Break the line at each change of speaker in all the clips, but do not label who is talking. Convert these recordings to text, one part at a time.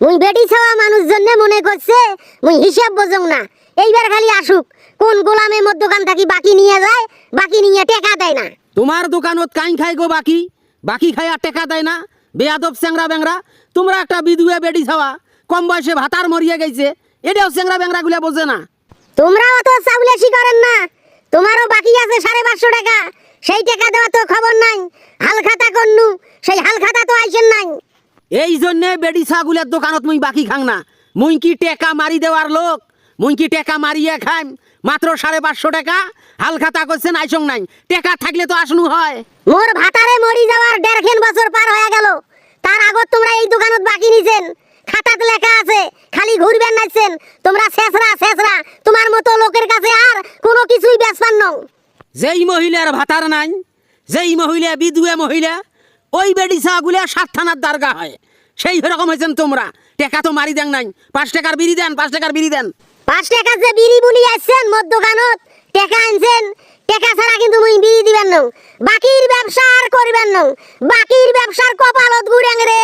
মুই বেটি ছাওয়া মানুষ জন্য মনে করছে মুই হিসাব বোঝং না। এইবার খালি আসুক কোন গোলামে দোকান থাকি বাকি নিয়ে যায় বাকি নিয়ে টেকা দেয় না।
তোমার দোকানত কাইন খাই গো বাকি বাকি খাই আর টেকা দেয় না বেয়াদব স্যাংরা ব্যাংরা। তোমরা একটা বিধুয়ে বেটি ছাওয়া কম বয়সে ভাতার মরিয়ে গেছে এটাও স্যাংরা ব্যাংরা গুলা বোঝে না।
তোমরা অত চাউলেশি করেন না তোমারও বাকি আছে সাড়ে পাঁচশো টাকা সেই টাকা দেওয়া তো খবর নাই হাল খাতা করনু সেই হাল খাতা তো আইসেন নাই।
এই জন্যে বেডি ছাগুলের দোকানত মুই বাকি খাং না। মুই কি টেকা মারি দেওয়ার লোক? মুই কি টেকা মারিয়ে খাইম? মাত্র সাড়ে পাঁচশো টাকা? হাল খাতা করছেন আইসং নাই। টেকা থাকলে তো আসনু হয়।
মোর ভাতারে মরি যাওয়ার দেড়খান বছর পার হয়ে গেল। তার আগত তোমরা এই দোকানত বাকি নিছেন। খাতাতে লেখা আছে খালি ঘুরবেন নাইছেন। তোমরা শেষরা শেষরা তোমার মতো লোকের কাছে আর কোনো কিছুই বেচপান নও
যেই মহিলার ভাতার নাই যেই মহিলা বিধুয়ে মহিলা ওই বেডি ছাগুলা সাত থানার দারগা হয়। সেই রকম হয়েছেন তোমরা। টেকা তো মারি দেন নাই। পাঁচ টাকার বিড়ি দেন পাঁচ টাকার বিড়ি দেন।
পাঁচ টাকা যে বিড়ি বুলি আসছেন মোর দোকানত টাকা আনছেন টাকা ছাড়া কিন্তু মুই বিড়ি দিবেন নও বাকির ব্যবসা আর করবেন নও বাকির ব্যবসার কপালত গুড়াং রে।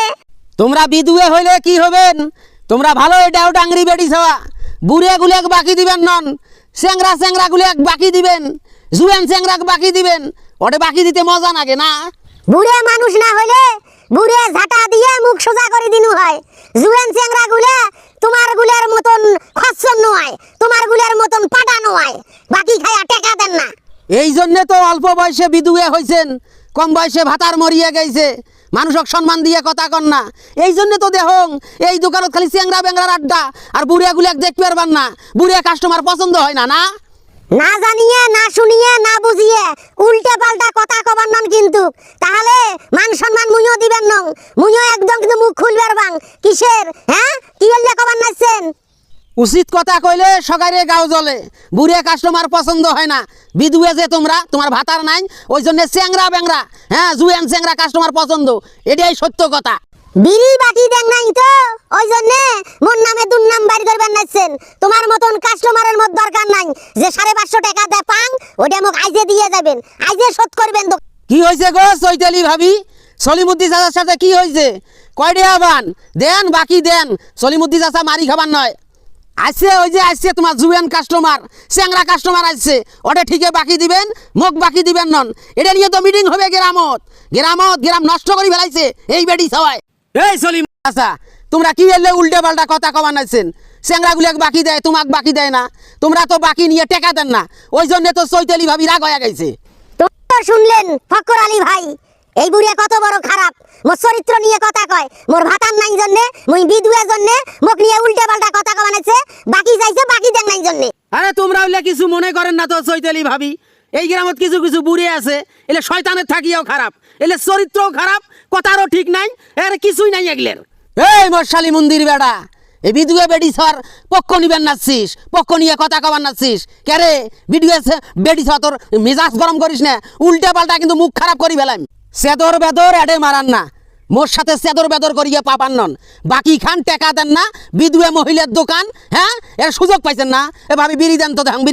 তোমরা বিধুয়ে হইলে কি হবেন? তোমরা ভালো এটাও ডাংরি বেডি ছাওয়া। বুড়ে গুলেক বাকি দিবেন নন। স্যাংরা স্যাংরা গুলেক বাকি দিবেন। জুয়েন স্যাংরাক বাকি দিবেন। ওটা বাকি দিতে মজা লাগে না?
বুড়ে মানুষ না হলে বুড়ে ঝাঁটা দিয়ে মুখ সোজা করে দিনু হয়। জুয়েন চেংরা গুলে তোমার গুলের মতন খচ্চর নয় তোমার গুলের মতন পাটা নয় বাকি খায়া টেকা দেন না।
এই জন্যে তো অল্প বয়সে বিধুয়ে হয়েছেন কম বয়সে ভাতার মরিয়ে গেছে মানুষক সম্মান দিয়ে কথা কন না। এই জন্য তো দেখং এই দোকানত খালি চেংরা বেংরার আড্ডা আর বুড়িয়া গুলিয়াক দেখতে পারবার না। বুড়িয়া কাস্টমার পছন্দ হয় না না?
না জানিয়ে না শুনিয়ে না বুঝিয়ে উল্টে পাল্টা কথা কবার কিন্তু তাহলে মান সম্মান মুইও দিবেন নং। মুইও একদম কিন্তু মুখ খুলবার বাং। কিসের? হ্যাঁ? কি হইলে কবার নাইছেন
উচিত কথা কইলে সকালে গাও জ্বলে। বুড়িয়া কাস্টমার পছন্দ হয় না। বিধুয়ে যে তোমরা তোমার ভাতার নাই ওই জন্য চেংরা বেংরা হ্যাঁ জুয়েন চেংরা কাস্টমার পছন্দ। এটাই সত্য কথা।
বিড়ি বাকি দেন নাই তো? ওই জন্য মোর নামে দুর্নাম বাড়ি করবেন নাইছেন তোমার মতন কাস্টমারের মত দরকার নাই। যে সাড়ে পাঁচশো টাকা দেয় পাং ওটা মোক আইজে দিয়ে যাবেন। আইজে শোধ করবেন
কি হয়েছে গো চৈতালি ভাবি? সলিমুদ্দি চাচার সাথে কি হয়েছে কয় ডে আবান? দেন, বাকি দেন। সলিমুদ্দি চাচা মারি খাবার নয়। আসছে, ওই যে আসছে তোমার জুয়েন কাস্টমার স্যাংরা কাস্টমার আসছে। ওটা ঠিকই বাকি দিবেন, মুখ বাকি দিবেন নন। এটা নিয়ে তো মিটিং হবে গ্রামত। গ্রামত, গ্রাম নষ্ট করে ফেলাইছে। এই বেডি সবাই। এই সলিম চাচা, তোমরা কি এলে উল্টে পাল্টা কথা কমান নাইছেন? স্যাংরাগুলিয়াক বাকি দেয়, তোমাক বাকি দেয় না। তোমরা তো বাকি নিয়ে টেকা দেন না। ওই জন্য তো চৈতালি ভাবি রাগ হয়ে গেছে।
তো শুনলেন ফকর আলী ভাই। এই বুড়িয়া কত বড় খারাপ। মোর চরিত্র নিয়ে কথা কয়। মোর ভাতার নাই জন্যে মুই বিধুয়ের জন্যে মোক নিয়ে উল্টে পাল্টা কথা কমানেছে বাকি চাইছে বাকি দেন নাই জন্যে।
আরে তোমরা হইলে কিছু মনে করেন না তো চৈতালি ভাবি। এই গ্রামত কিছু কিছু বুড়ি আছে এলে শয়তানের থাকিও খারাপ। এলে চরিত্রও খারাপ কথারও ঠিক নাই এর কিছুই নাই এগুলের। এই মশালি মন্দির বেড়া। এই বিধুয়ে বেডি পক্ষ নিবেন নাচ্ছিস পক্ষ নিয়ে কথা কবার নাচ্ছিস কেরে বিডুয়ে বেডি সর, তোর মেজাজ গরম করিস না, উল্টা পাল্টা কিন্তু মুখ খারাপ করি ফেলাম। সেদর বেদর এডে মারান না, মোর সাথে সেদর বেদর করিয়ে পাপান নন। বাকি খান টেকা দেন না বিধুয়ে মহিলার দোকান হ্যাঁ? এর সুযোগ পাইছেন না, এ ভাবি বিড়ি দেন তো দেখ বিড়ি